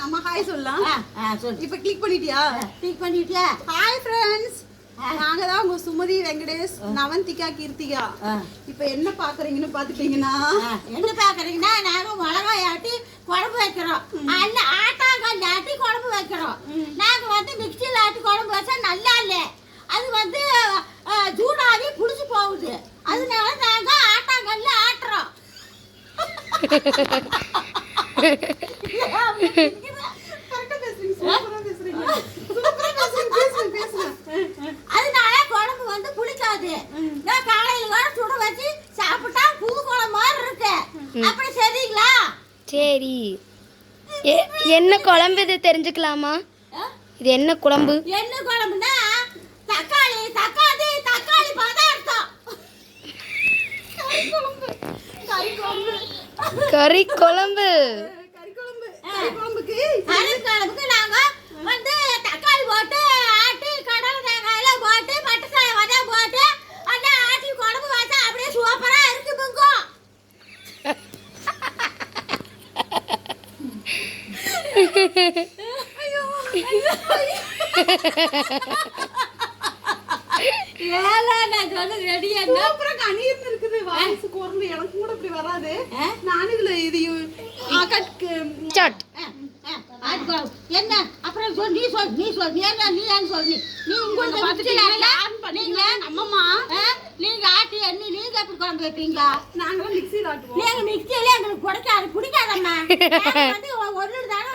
நம்ம ஹாய் சொல்லலாம். இப்ப கிளிக் பண்ணிட்டியா? கிளிக் பண்ணிட்டியா? Hi friends. நாங்க தான் உங்க சுமதி வெங்கடேஷ் நவந்திகா கீர்த்திகா. இப்ப என்ன பாக்குறீங்கன்னு பாத்துட்டீங்கன்னா என்ன பாக்குறீங்கன்னா நாங்க மிளகாய் ஆட்டி குழம்பு வைக்கிறோம். அல்ல ஆட்டாங்கல் ஆட்டி குழம்பு வைக்கிறோம். நாங்க வந்து மிக்சியில் ஆட்டி குழம்பு வச்சா நல்லா இல்லை. அது வந்து சூடாகி புளிச்சு போகுது. அதனால நாங்க ஆட்டாங்கல்ல ஆட்டுறோம். இருக்கு அப்படி சரிங்களா? சரி. என்ன குழம்பு இது தெரிஞ்சுக்கலாமா? இது என்ன குழம்பு? என்ன குழம்புனா தக்காளி தக்காளி தக்காளி பதார்த்தம். கறி குழம்பு. கறி குழம்பு. கறி குழம்பு கறி குழம்புக்கு கறி குழம்புக்கு நாங்க வந்து தக்காளி போட்டு ஆட்டி கடலை தேங்காயில போட்டு பட்டுக்காய் வதம் போட்டு அந்த ஆட்டி குழம்பு வச்சா அப்படியே சூப்பரா இருக்கு புங்கும் ஏல நான் சொன்னது ரெடியா அப்புறம் இருக்குது வாய்ஸ் குரல் எனக்கு கூட இப்படி வராது ஆ? நானும் இதுல இது ஆ, கட் சாட் என்ன அப்புறம் சொல் நீ சொல் நீ சொல் நீ என்ன நீ ஏன் சொல் நீ நீ உங்களுக்கு? நீங்க நம்மம்மா. நீங்க ஆட்டி எண்ணி நீங்க எப்படி குழம்பு வைப்பீங்க நாங்களாம் மிக்ஸியில் ஆட்டுவோம் நீங்க மிக்சியில எங்களுக்கு பிடிக்காது பிடிக்காதம்மா வந்து ஒரு தடவை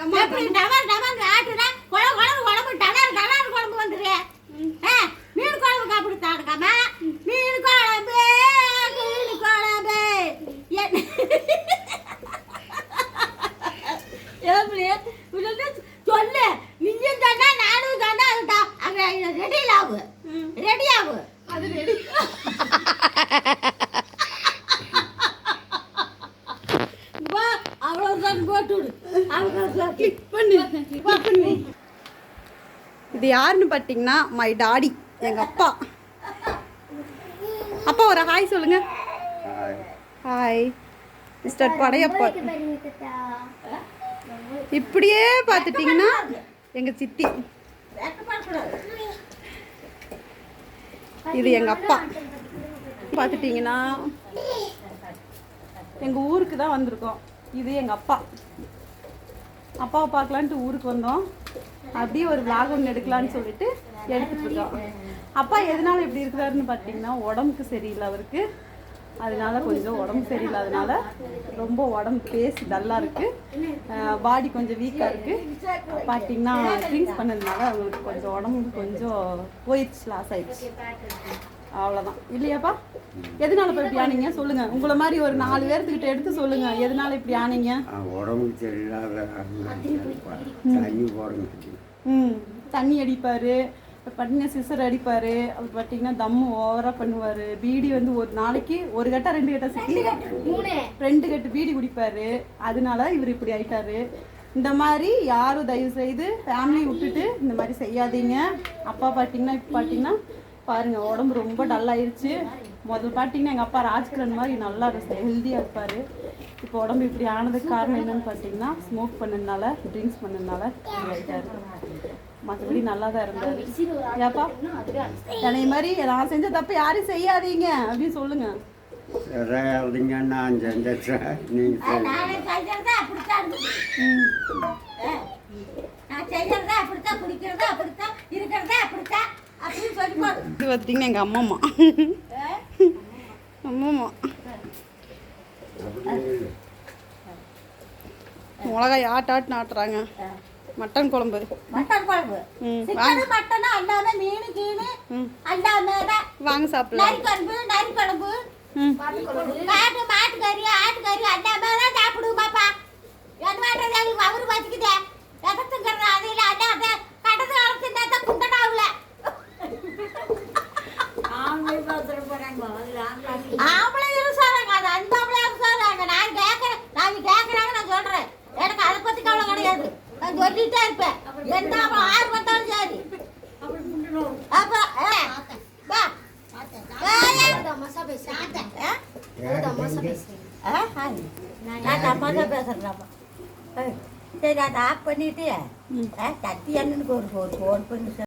来不 banh! Đá! இது யாருன்னு பார்த்தீங்கன்னா மை டாடி எங்க அப்பா. அப்பா ஒரு ஹாய் சொல்லுங்க. Hi mister Padayappa. இப்படியே பார்த்துட்டிங்கன்னா எங்க சித்தி. இது எங்க அப்பா. பார்த்துட்டிங்கன்னா எங்க ஊருக்கு தான் வந்திருக்கோம். இது எங்கள் அப்பா. அப்பாவை பார்க்கலான்ட்டு ஊருக்கு வந்தோம். அப்படியே ஒரு vlog ஒன்று எடுக்கலான்னு சொல்லிட்டு எடுத்துட்டுருக்கோம் அப்பா எதனால இப்படி இருக்கிறாருன்னு பார்த்தீங்கன்னா உடம்புக்கு சரியில்லை அவருக்கு. அதனால கொஞ்சம் உடம்பு சரியில்லாதனால ரொம்ப உடம்பு பேசி டல்லாக இருக்குது பாடி கொஞ்சம் வீக்காக இருக்குது பார்த்தீங்கன்னா ட்ரிங்க்ஸ் பண்ணதுனால அவங்களுக்கு கொஞ்சம் உடம்பு கொஞ்சம் போயிடுச்சு லாஸ் ஆயிடுச்சு. அவ்வளோதான் இல்லையாப்பா? எதனால இப்போ இப்படி ஆனீங்க? சொல்லுங்க. உங்களை மாதிரி ஒரு நாலு பேர்த்துக்கிட்ட எடுத்து சொல்லுங்க. எதனால இப்படி ஆனீங்க? உடம்புக்கு சரியில்லாத தண்ணி போடுங்க ம். தண்ணி அடிப்பார். பார்த்தீங்கன்னா சிசர் அடிப்பார். அவர் பார்த்தீங்கன்னா தம்மு ஓவராக பண்ணுவார். பீடி வந்து ஒரு நாளைக்கு ஒரு கட்டை ரெண்டு கட்டை சுற்றி ரெண்டு கட்டு பீடி குடிப்பார். அதனால இவர் இப்படி ஆயிட்டாரு. இந்த மாதிரி யாரும் தயவு செய்து ஃபேமிலி விட்டுட்டு இந்த மாதிரி செய்யாதீங்க. அப்பா பார்த்தீங்கன்னா இப்போ பார்த்தீங்கன்னா பாருங்க உடம்பு ரொம்ப டல் முதல்ல பார்த்தீங்கன்னா எங்கள் அப்பா ராஜ்கிரண் மாதிரி நல்லா ஹெல்த்தியாக இருப்பார். இப்போ உடம்பு இப்படி ஆனதுக்கு காரணம் என்னன்னு பார்த்தீங்கன்னா ஸ்மோக் பண்ணதுனால ட்ரிங்க்ஸ் பண்ணதுனால ஆயிட்டாரு மற்றபடி நல்லா தான் இருந்தார். ஏப்பா என்னை மாதிரி நான் செஞ்ச தப்பு யாரும் செய்யாதீங்க. அப்படின்னு சொல்லுங்க. சரிங்க நான் செஞ்சேன் நீங்கள் நானே செய்யறதா அப்படித்தான் இருக்குது. ஆ. நான் செய்யறதா அப்படித்தான் குடிக்கிறதா அப்படித்தான் இருக்கிறதா அப்படித்தான் அப்படின்னு சொல்லி போடு இது பார்த்தீங்கன்னா எங்கள் அம்மாம்மா அம்மாம்மா மிளகாய் ஆட்டு ஆட்டு ஆட்டுறாங்க மட்டன் குழம்பு மட்டன் குழம்பு சிக்கனு மட்டனு அல்லாம மீன் கீனு அல்லாம வாங்க சாப்பிடலாம் நரி குழம்பு நரி குழம்பு ம் காட்டு மாட்டுக்கறி ஆம்பளை இருசாராங்க அது அந்த ஆம்பளை இருசாராங்க நான் கேட்கறேன் நான் கேட்கறாங்க நான் சொல்றேன். எனக்கு அதை பத்தி கவலை கிடையாது. நான் சொல்லிட்டே இருப்பேன். எந்த ஆம்பளை ஆறு வந்தாலும் சரி. சரி அதை ஆஃப் பண்ணிட்டு. சத்தி அண்ணனுக்கு ஒரு ஃபோன் பண்ணி